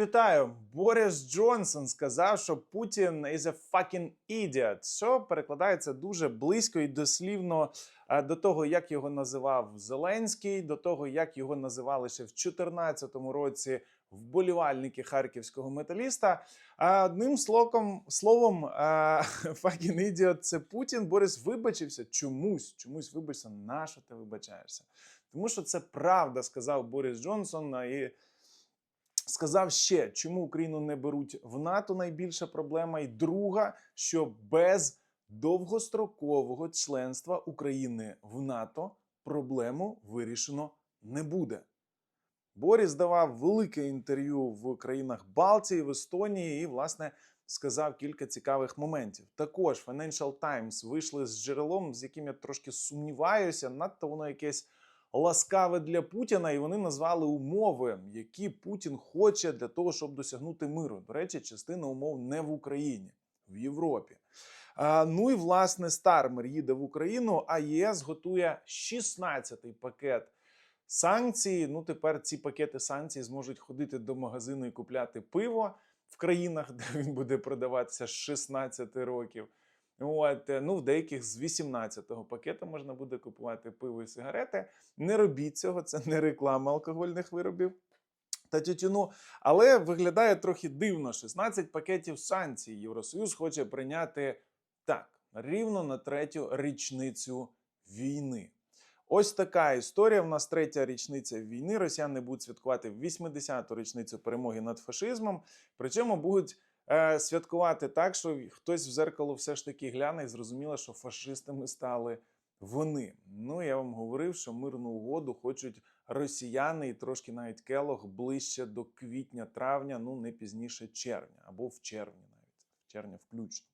Вітаю! Борис Джонсон сказав, що Путін is a fucking idiot, що перекладається дуже близько і дослівно е, до того, як його називав Зеленський, до того, як його називали ще в 2014 році вболівальники харківського металіста. Одним словом, словом е, fucking idiot – це Путін. Борис вибачився чомусь, чомусь вибачився. На що ти вибачаєшся? Тому що це правда, сказав Борис Джонсон. І сказав ще, чому Україну не беруть в НАТО найбільша проблема. І друга, що без довгострокового членства України в НАТО проблему вирішено не буде. Борис давав велике інтерв'ю в країнах Балтії, в Естонії і, власне, сказав кілька цікавих моментів. Також Financial Times вийшли з джерелом, з яким я трошки сумніваюся, надто воно якесь ласкаве для Путіна, і вони назвали умови, які Путін хоче для того, щоб досягнути миру. До речі, частина умов не в Україні, в Європі. Ну і власне Стармер їде в Україну, а ЄС готує 16-й пакет санкцій. Ну тепер ці пакети санкцій зможуть ходити до магазину і купляти пиво в країнах, де він буде продаватися з 16 років. От, е, ну, в деяких з 18-го пакету можна буде купувати пиво і сигарети. Не робіть цього, це не реклама алкогольних виробів та тютюну. Але виглядає трохи дивно: 16 пакетів санкцій Євросоюз хоче прийняти так, рівно на третю річницю війни. Ось така історія. У нас третя річниця війни. Росіяни будуть святкувати 80-ту річницю перемоги над фашизмом. Причому будуть святкувати так, що хтось в зеркало все ж таки гляне і зрозуміло, що фашистами стали вони. Ну я вам говорив, що мирну угоду хочуть росіяни і трошки навіть келох ближче до квітня-травня, ну не пізніше червня або в червні, навіть в червня включно.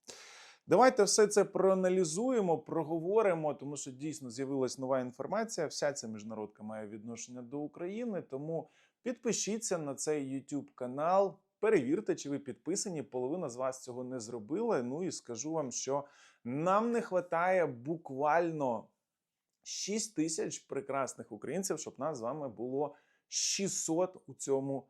Давайте все це проаналізуємо, проговоримо, тому що дійсно з'явилась нова інформація. Вся ця міжнародка має відношення до України. Тому підпишіться на цей YouTube канал, перевірте, чи ви підписані. Половина з вас цього не зробила. Ну і скажу вам, що нам не вистачає буквально 6 тисяч прекрасних українців, щоб нас з вами було 600 у цьому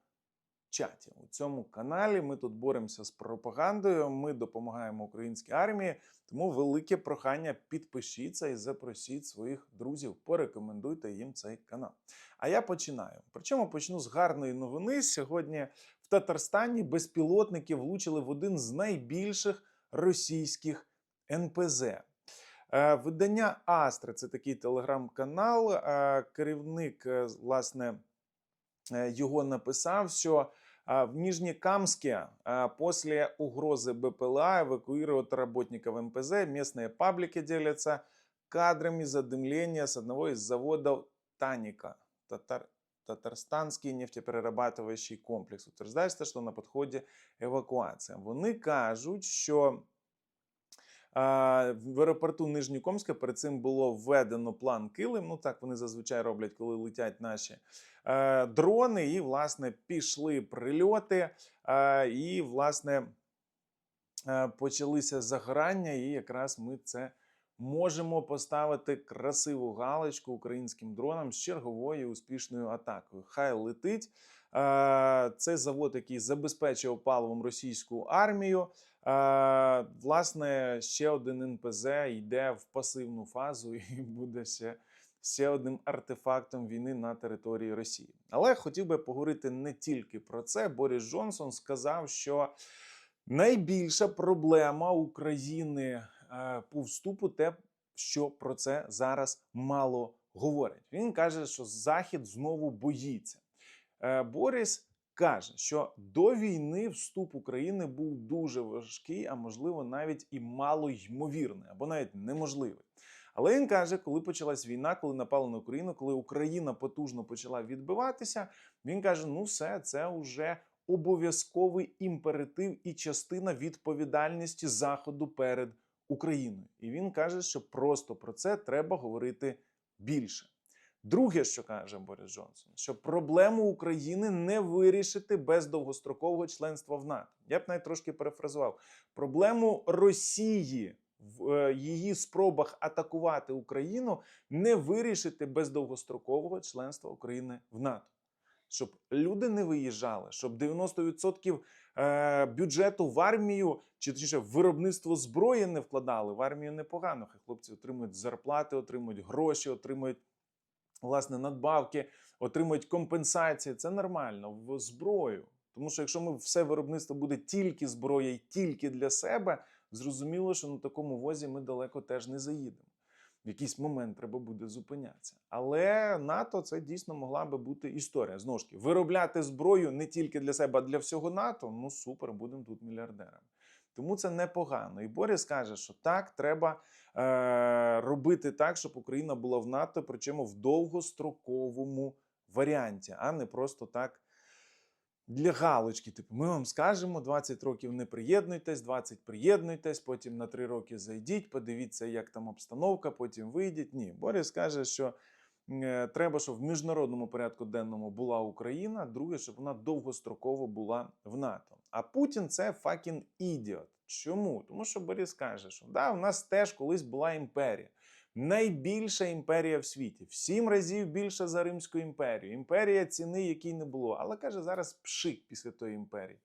чаті. У цьому каналі ми тут боремося з пропагандою. Ми допомагаємо українській армії. Тому велике прохання підпишіться і запросіть своїх друзів, порекомендуйте їм цей канал. А я починаю. Причому почну з гарної новини. Сьогодні в Татарстані безпілотники влучили в один з найбільших російських НПЗ. Е, Видання Астра це такий телеграм-канал. Е, Керівник, е, власне, е, його написав, що а, в Нижнекамске а, после угрозы БПЛА эвакуируют работников МПЗ. Местные паблики делятся кадрами задымления с одного из заводов Таника. Татар... Татарстанський нефтеперерабатывающий комплекс. Утверждається, що на підході евакуація. Вони кажуть, що в аеропорту Нижньокомська перед цим було введено план Килим. Ну так вони зазвичай роблять, коли летять наші е, дрони. І, власне, пішли прильоти, е, і, власне, е, почалися загорання, і якраз ми це можемо поставити красиву галочку українським дронам з черговою успішною атакою. Хай летить. Е, Це завод, який забезпечив паливом російську армію. Е, Власне, ще один НПЗ йде в пасивну фазу і буде ще, ще одним артефактом війни на території Росії. Але хотів би поговорити не тільки про це. Борис Джонсон сказав, що найбільша проблема України по вступу те, що про це зараз мало говорять. Він каже, що Захід знову боїться. Е, Борис каже, що до війни вступ України був дуже важкий, а можливо, навіть і мало ймовірний, або навіть неможливий. Але він каже, коли почалась війна, коли напали на Україну, коли Україна потужно почала відбиватися, він каже: ну все, це вже обов'язковий імператив і частина відповідальності Заходу перед Україною. І він каже, що просто про це треба говорити більше. Друге, що каже Борис Джонсон, що проблему України не вирішити без довгострокового членства в НАТО. Я б навіть трошки перефразував проблему Росії в е, її спробах атакувати Україну не вирішити без довгострокового членства України в НАТО. Щоб люди не виїжджали, щоб 90% е, бюджету в армію, чи точніше виробництво зброї не вкладали. В армію непогано. Хай хлопці отримують зарплати, отримують гроші, отримують власне надбавки, отримують компенсації. Це нормально в зброю. Тому що якщо ми все виробництво буде тільки зброя і тільки для себе, зрозуміло, що на такому возі ми далеко теж не заїдемо. В якийсь момент треба буде зупинятися. Але НАТО це дійсно могла би бути історія. Знову ж таки, виробляти зброю не тільки для себе, а для всього НАТО. Ну супер, будемо тут мільярдерами. Тому це непогано. І Борис каже, що так, треба е- робити так, щоб Україна була в НАТО, причому в довгостроковому варіанті, а не просто так для галочки. Типу, ми вам скажемо 20 років не приєднуйтесь, 20 приєднуйтесь, потім на 3 роки зайдіть, подивіться, як там обстановка, потім вийдіть. Ні, Борис каже, що е, треба, щоб в міжнародному порядку денному була Україна. Друге, щоб вона довгостроково була в НАТО. А Путін це факін ідіот. Чому? Тому що Борис каже, що да, у нас теж колись була імперія. Найбільша імперія в світі, в сім разів більша за Римську імперію. Імперія ціни, якій не було. Але каже, зараз пшик після тої імперії.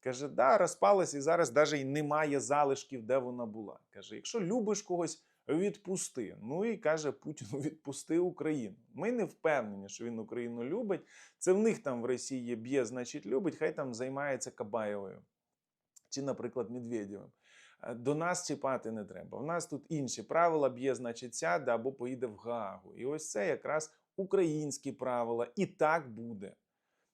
Каже, да, розпалась і зараз навіть і немає залишків, де вона була. Каже, якщо любиш когось, відпусти. Ну і каже Путіну, відпусти Україну. Ми не впевнені, що він Україну любить. Це в них там в Росії б'є, значить, любить, хай там займається Кабаєвою. Чи, наприклад, Медведєвим. Е, До нас чіпати не треба. У нас тут інші правила б'є, значить, сяде або поїде в Гаагу. І ось це якраз українські правила. І так буде.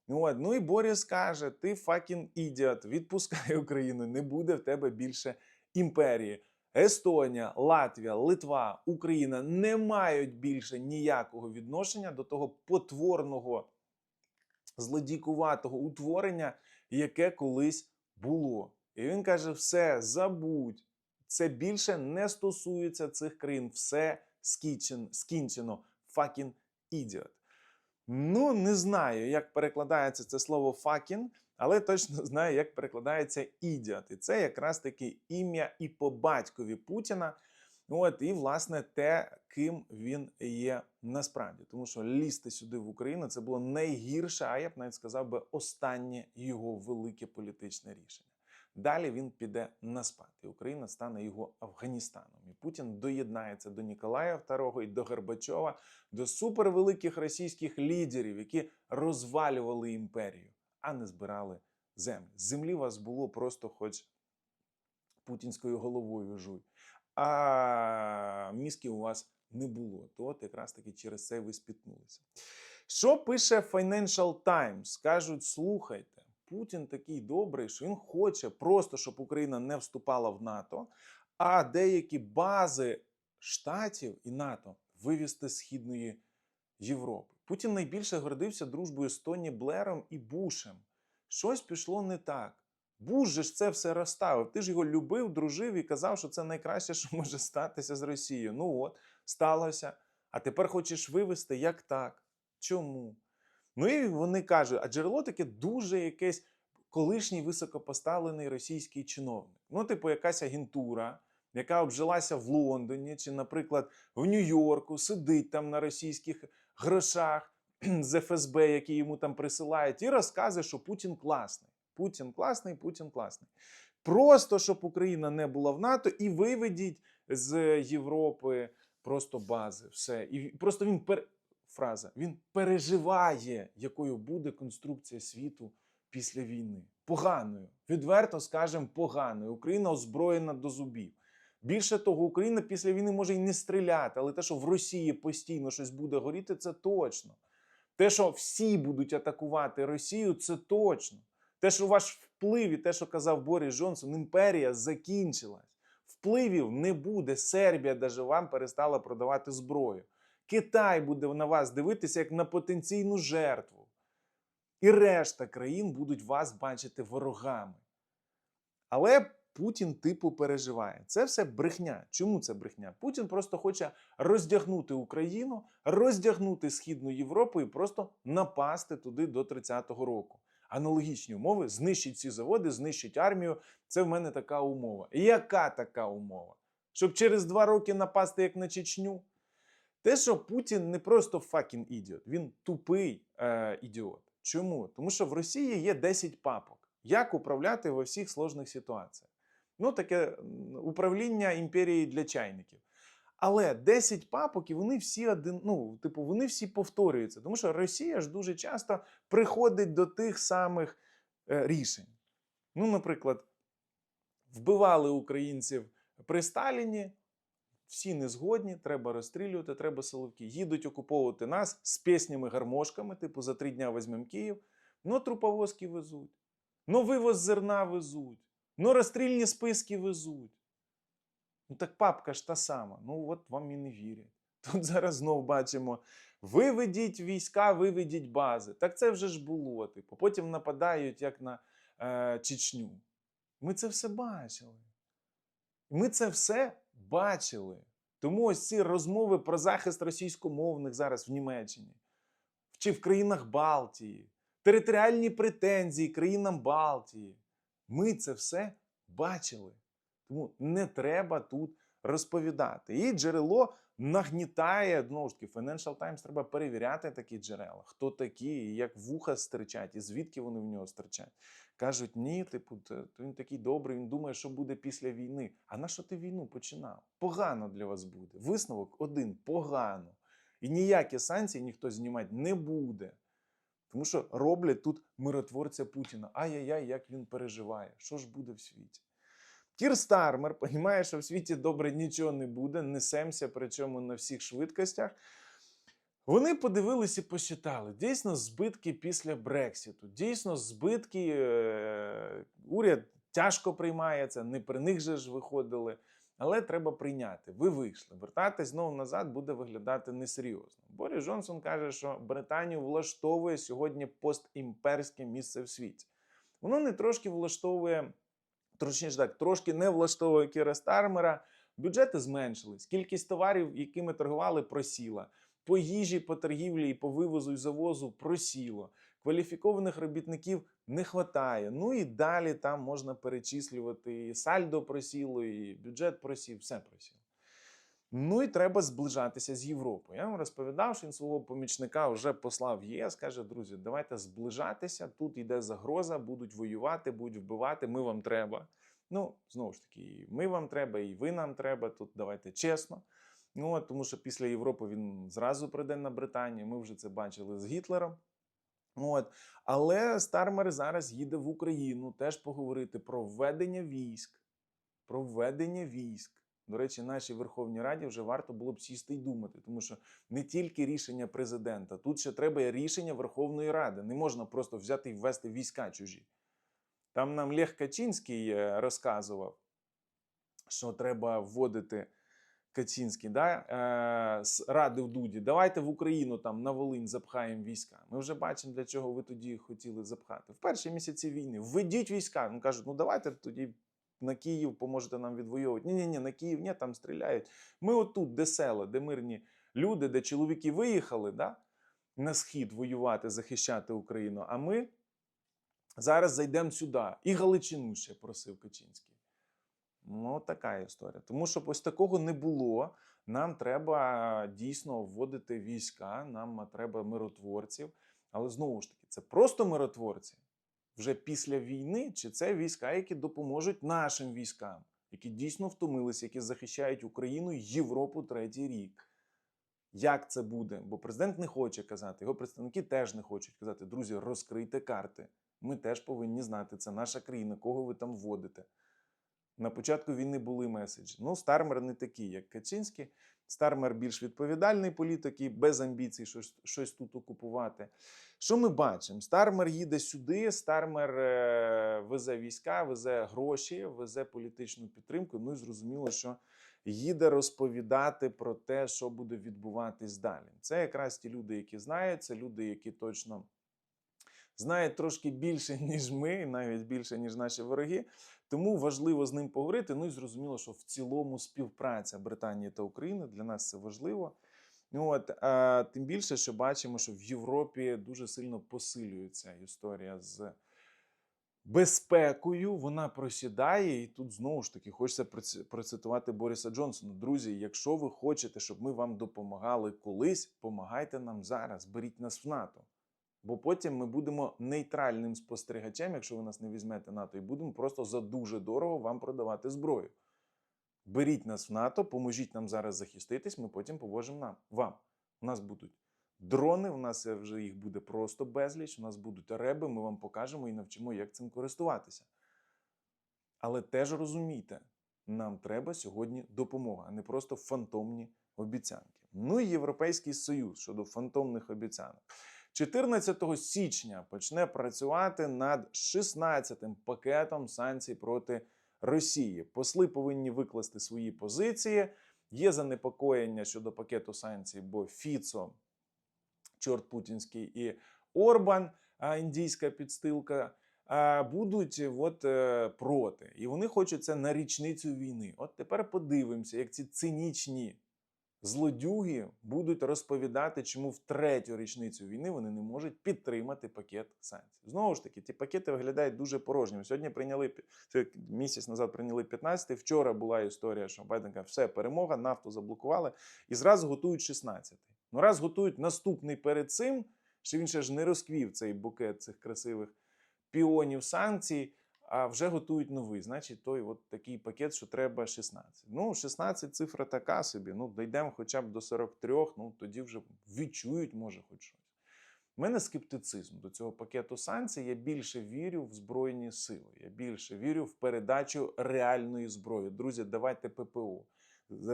От, ну і Борис каже: ти факін ідіот, відпускай Україну, не буде в тебе більше імперії. Естонія, Латвія, Литва, Україна не мають більше ніякого відношення до того потворного злодійкуватого утворення, яке колись було. І він каже: все, забудь, це більше не стосується цих країн, все скінчено. Fucking idiot. Ну, не знаю, як перекладається це слово fucking, але точно знаю, як перекладається ідіот. І це якраз таки ім'я і по батькові Путіна. От, і, власне, те, ким він є насправді. Тому що лізти сюди в Україну це було найгірше, а я б навіть сказав би, останнє його велике політичне рішення. Далі він піде на спад, і Україна стане його Афганістаном. І Путін доєднається до Ніколая II і до Горбачова, до супервеликих російських лідерів, які розвалювали імперію, а не збирали землі. Землі вас було просто хоч путінською головою жуй. А мізків у вас не було. То от якраз таки через це ви спітнулися. Що пише Financial Times? Кажуть, слухайте. Путін такий добрий, що він хоче просто, щоб Україна не вступала в НАТО, а деякі бази штатів і НАТО вивести з східної Європи. Путін найбільше гордився дружбою з Тоні Блером і Бушем. Щось пішло не так. Буш же ж це все розставив. Ти ж його любив, дружив і казав, що це найкраще, що може статися з Росією. Ну от, сталося. А тепер хочеш вивести як так? Чому? Ну і вони кажуть, а джерело таке дуже якесь колишній високопоставлений російський чиновник. Ну, типу, якась агентура, яка обжилася в Лондоні, чи, наприклад, в Нью-Йорку, сидить там на російських грошах з ФСБ, які йому там присилають, і розказує, що Путін класний. Путін класний, Путін класний. Просто щоб Україна не була в НАТО, і виведіть з Європи просто бази. Все. І просто він пер... фраза. Він переживає, якою буде конструкція світу після війни. Поганою. Відверто скажемо, поганою. Україна озброєна до зубів. Більше того, Україна після війни може й не стріляти, але те, що в Росії постійно щось буде горіти, це точно. Те, що всі будуть атакувати Росію, це точно. Те, що ваш вплив і те, що казав Борис Джонсон, імперія закінчилась. Впливів не буде. Сербія даже вам перестала продавати зброю. Китай буде на вас дивитися як на потенційну жертву. І решта країн будуть вас бачити ворогами. Але Путін типу переживає. Це все брехня. Чому це брехня? Путін просто хоче роздягнути Україну, роздягнути Східну Європу і просто напасти туди до 30-го року. Аналогічні умови знищить ці заводи, знищить армію. Це в мене така умова. Яка така умова? Щоб через два роки напасти як на Чечню? Те, що Путін не просто факін ідіот, він тупий е, ідіот. Чому? Тому що в Росії є 10 папок. Як управляти во всіх сложних ситуаціях? Ну, таке управління імперії для чайників. Але 10 папок, і вони всі один, ну, типу, вони всі повторюються. Тому що Росія ж дуже часто приходить до тих самих е, рішень. Ну, наприклад, вбивали українців при Сталіні, всі не згодні, треба розстрілювати, треба силовики. Їдуть окуповувати нас з піснями гармошками, типу за три дня візьмемо Київ. Ну, труповозки везуть, ну вивоз зерна везуть, ну розстрільні списки везуть. Ну так папка ж та сама. Ну от вам і не вірять. Тут зараз знов бачимо: виведіть війська, виведіть бази. Так це вже ж було. Типу. Потім нападають як на е, Чечню. Ми це все бачили. Ми це все бачили. Тому ось ці розмови про захист російськомовних зараз в Німеччині, чи в країнах Балтії, територіальні претензії країнам Балтії. Ми це все бачили. Тому не треба тут розповідати. І джерело нагнітає, знову ж таки, Financial Times треба перевіряти такі джерела. Хто такі, як вуха стирчать, і звідки вони в нього стирчать. Кажуть, ні, типу, він такий добрий, він думає, що буде після війни. А на що ти війну починав? Погано для вас буде. Висновок один погано. І ніякі санкції ніхто знімати не буде. Тому що роблять тут миротворця Путіна. Ай-яй-яй, як він переживає. Що ж буде в світі? Кір Стармер розуміє, що в світі добре нічого не буде, несемося, причому на всіх швидкостях. Вони подивилися і посчитали. Дійсно, збитки після Брексіту. Дійсно, збитки е, уряд тяжко приймає це, не при них же ж виходили. Але треба прийняти. Ви вийшли. Вертатись знову назад буде виглядати несерйозно. Борис Джонсон каже, що Британію влаштовує сьогодні постімперське місце в світі. Воно не трошки влаштовує, точніше так, трошки не влаштовує Кіра Стармера. Бюджети зменшились, кількість товарів, якими торгували, просіла. По їжі, по торгівлі і по вивозу і завозу просіло. Кваліфікованих робітників не вистачає. Ну і далі там можна перечислювати і сальдо просіло, і бюджет просів, все просіло. Ну і треба зближатися з Європою. Я вам розповідав, що він свого помічника вже послав в ЄС. каже: друзі, давайте зближатися. Тут йде загроза, будуть воювати, будуть вбивати. Ми вам треба. Ну, знову ж таки, ми вам треба, і ви нам треба. Тут давайте чесно. Ну, от, тому що після Європи він зразу прийде на Британію. Ми вже це бачили з Гітлером. От. Але Стармер зараз їде в Україну теж поговорити про введення військ. Про введення військ. До речі, нашій Верховній Раді вже варто було б сісти й думати, тому що не тільки рішення президента, тут ще треба рішення Верховної Ради. Не можна просто взяти і ввести війська чужі. Там нам Лех Качинський е, розказував, що треба вводити Качинський, да, е, радив Дуді, давайте в Україну там на Волинь запхаємо війська. Ми вже бачимо, для чого ви тоді хотіли запхати. В перші місяці війни введіть війська. Він кажуть, ну давайте тоді на Київ поможете нам відвоювати. Ні, ні, ні, на Київ ні, там стріляють. Ми отут, де села, де мирні люди, де чоловіки виїхали да, на схід воювати, захищати Україну. А ми зараз зайдемо сюди. І Галичину ще просив Качинський. Ну, така історія. Тому що ось такого не було. Нам треба дійсно вводити війська, нам треба миротворців. Але знову ж таки, це просто миротворці вже після війни, чи це війська, які допоможуть нашим військам, які дійсно втомилися, які захищають Україну і Європу третій рік. Як це буде? Бо президент не хоче казати, його представники теж не хочуть казати. Друзі, розкрийте карти. Ми теж повинні знати, це наша країна, кого ви там вводите. На початку війни були меседжі. Ну, Стармер не такий, як Качинський. Стармер більш відповідальний політик і без амбіцій щось, щось тут окупувати. Що ми бачимо? Стармер їде сюди, Стармер е, везе війська, везе гроші, везе політичну підтримку. Ну і зрозуміло, що їде розповідати про те, що буде відбуватись далі. Це якраз ті люди, які знають, це люди, які точно знають трошки більше, ніж ми, навіть більше, ніж наші вороги. Тому важливо з ним поговорити. Ну і зрозуміло, що в цілому співпраця Британії та України для нас це важливо. Ну, от, а, тим більше, що бачимо, що в Європі дуже сильно посилюється історія з безпекою. Вона просідає, і тут знову ж таки хочеться процитувати Бориса Джонсона. Друзі, якщо ви хочете, щоб ми вам допомагали колись, помагайте нам зараз, беріть нас в НАТО. Бо потім ми будемо нейтральним спостерігачем, якщо ви нас не візьмете НАТО, і будемо просто за дуже дорого вам продавати зброю. Беріть нас в НАТО, поможіть нам зараз захиститись, ми потім поможемо нам вам. У нас будуть дрони, у нас вже їх буде просто безліч, у нас будуть реби, ми вам покажемо і навчимо, як цим користуватися. Але теж розумійте, нам треба сьогодні допомога, а не просто фантомні обіцянки. Ну і Європейський Союз щодо фантомних обіцянок. 14 січня почне працювати над 16-тим пакетом санкцій проти Росії. Посли повинні викласти свої позиції. Є занепокоєння щодо пакету санкцій, бо Фіцо, чорт путінський, і Орбан, індійська підстилка, будуть от, е, проти. І вони хочуть це на річницю війни. От тепер подивимося, як ці цинічні злодюги будуть розповідати, чому в третю річницю війни вони не можуть підтримати пакет санкцій. Знову ж таки, ті пакети виглядають дуже порожніми. Сьогодні прийняли місяць назад прийняли 15 Вчора була історія, що Байден каже, все перемога, нафту заблокували, і зразу готують 16 Ну, раз готують наступний перед цим, що він ще ж не розквів цей букет цих красивих піонів санкцій, а вже готують новий. Значить, той от такий пакет, що треба 16. Ну, 16 цифра така собі. Ну, дійдемо хоча б до 43, ну тоді вже відчують, може, хоч щось. У мене скептицизм до цього пакету санкцій. Я більше вірю в Збройні сили. Я більше вірю в передачу реальної зброї. Друзі, давайте ППО.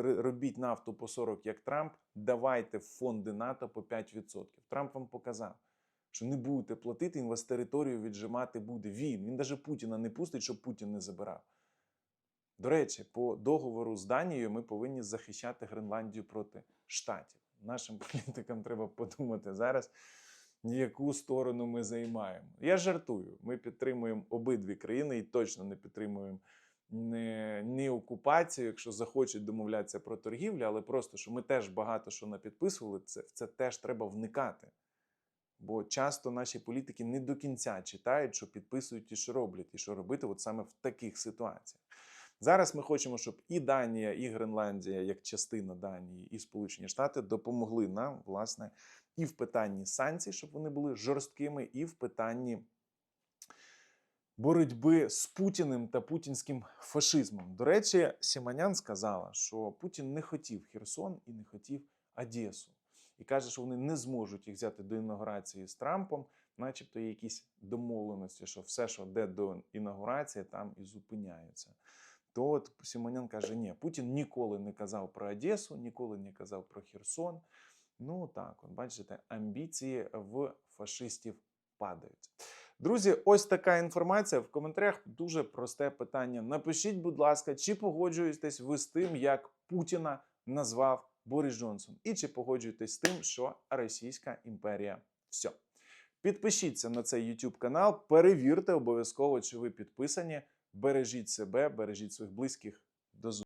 Робіть нафту по 40, як Трамп, давайте фонди НАТО по 5%. Трамп вам показав, що не будете платити, він вас територію віджимати буде. Він. Він навіть Путіна не пустить, щоб Путін не забирав. До речі, по договору з Данією ми повинні захищати Гренландію проти штатів. Нашим політикам треба подумати зараз, яку сторону ми займаємо. Я жартую. Ми підтримуємо обидві країни і точно не підтримуємо не, не окупацію, якщо захочуть домовлятися про торгівлю, але просто що ми теж багато що напідписували, це, в це теж треба вникати. Бо часто наші політики не до кінця читають, що підписують і що роблять, і що робити от саме в таких ситуаціях. Зараз ми хочемо, щоб і Данія, і Гренландія, як частина Данії, і Сполучені Штати допомогли нам, власне, і в питанні санкцій, щоб вони були жорсткими, і в питанні боротьби з Путіним та путінським фашизмом. До речі, Сіманян сказала, що Путін не хотів Херсон і не хотів Одесу. І каже, що вони не зможуть їх взяти до інаугурації з Трампом, начебто є якісь домовленості, що все, що йде до інаугурації, там і зупиняється. То от Сімонян каже: ні, Путін ніколи не казав про Одесу, ніколи не казав про Херсон. Ну так, от бачите, амбіції в фашистів падають. Друзі, ось така інформація. В коментарях дуже просте питання. Напишіть, будь ласка, чи погоджуєтесь ви з тим, як Путіна назвав Борис Джонсон, і чи погоджуєтесь з тим, що Російська імперія все. Підпишіться на цей YouTube канал, перевірте обов'язково, чи ви підписані. Бережіть себе, бережіть своїх близьких. До зустрічі.